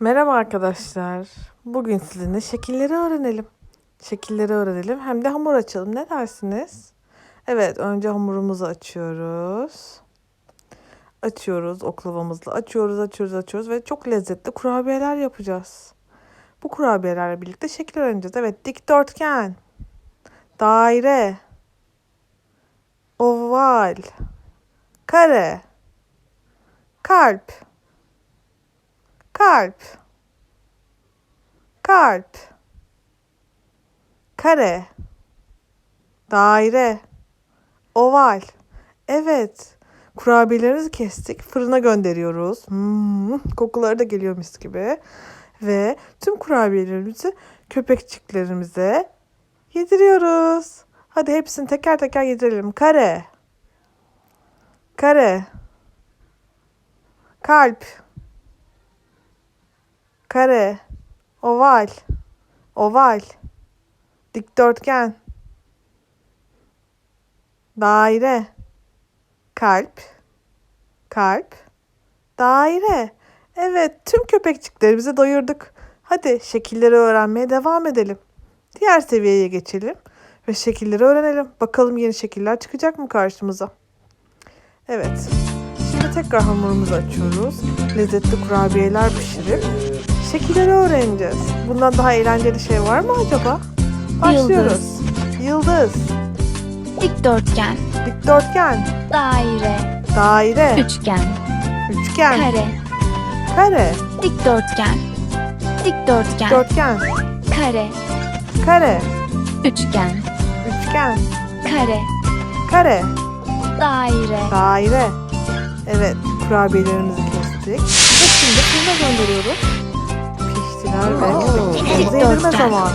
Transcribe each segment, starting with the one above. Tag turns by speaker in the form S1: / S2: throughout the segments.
S1: Merhaba arkadaşlar. Bugün sizinle şekilleri öğrenelim. Şekilleri öğrenelim hem de hamur açalım. Ne dersiniz? Evet, önce hamurumuzu açıyoruz. Açıyoruz oklavamızla. Açıyoruz, açıyoruz, açıyoruz ve çok lezzetli kurabiyeler yapacağız. Bu kurabiyelerle birlikte şekil öğreneceğiz. Evet, dikdörtgen, daire, oval, kare, kalp, kalp, kalp, kare, daire, oval. Evet. Kurabiyelerimizi kestik. Fırına gönderiyoruz. Hmm, kokuları da geliyor mis gibi. Ve tüm kurabiyelerimizi köpekçiklerimize yediriyoruz. Hadi hepsini teker teker yedirelim. Kare. Kare. Kalp. Kare. Oval. Oval. Dikdörtgen. Daire. Kalp. Kalp. Daire. Evet, tüm köpekçiklerimizi doyurduk. Hadi şekilleri öğrenmeye devam edelim. Diğer seviyeye geçelim ve şekilleri öğrenelim. Bakalım yeni şekiller çıkacak mı karşımıza? Evet. Şimdi tekrar hamurumuzu açıyoruz. Lezzetli kurabiyeler pişirip şekilleri öğreneceğiz. Bundan daha eğlenceli şey var mı acaba? Başlıyoruz. Yıldız,
S2: Dikdörtgen,
S1: dikdörtgen,
S2: daire,
S1: daire,
S2: üçgen,
S1: üçgen,
S2: kare,
S1: kare,
S2: dikdörtgen, dikdörtgen,
S1: dikdörtgen,
S2: kare,
S1: kare,
S2: üçgen,
S1: üçgen,
S2: kare,
S1: kare,
S2: daire,
S1: daire. Evet, kurabiyelerimizi kestik. Ve şimdi fırına gönderiyoruz. Piştiler ve köpekçiklerimize yedirme
S2: Dikdörtgen.
S1: zamanı.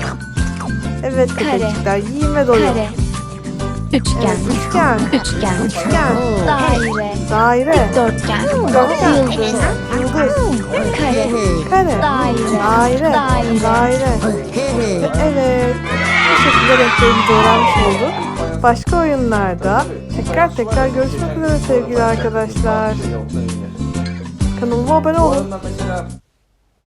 S1: Evet
S2: Kare.
S1: köpekçikler yiyin ve doyun.
S2: kare, üçgen,
S1: Evet, üçgen,
S2: üçgen,
S1: üçgen,
S2: daire,
S1: daire,
S2: dikdörtgen,
S1: Dikdörtgen.
S2: yıldız,
S1: yıldız,
S2: kare,
S1: kare,
S2: Daire.
S1: daire,
S2: Daire.
S1: daire. Evet, bu şekilde renklerimizi öğrenmiş olduk. Başka oyunlarda tekrar tekrar görüşmek üzere sevgili arkadaşlar. Kanalıma abone olun.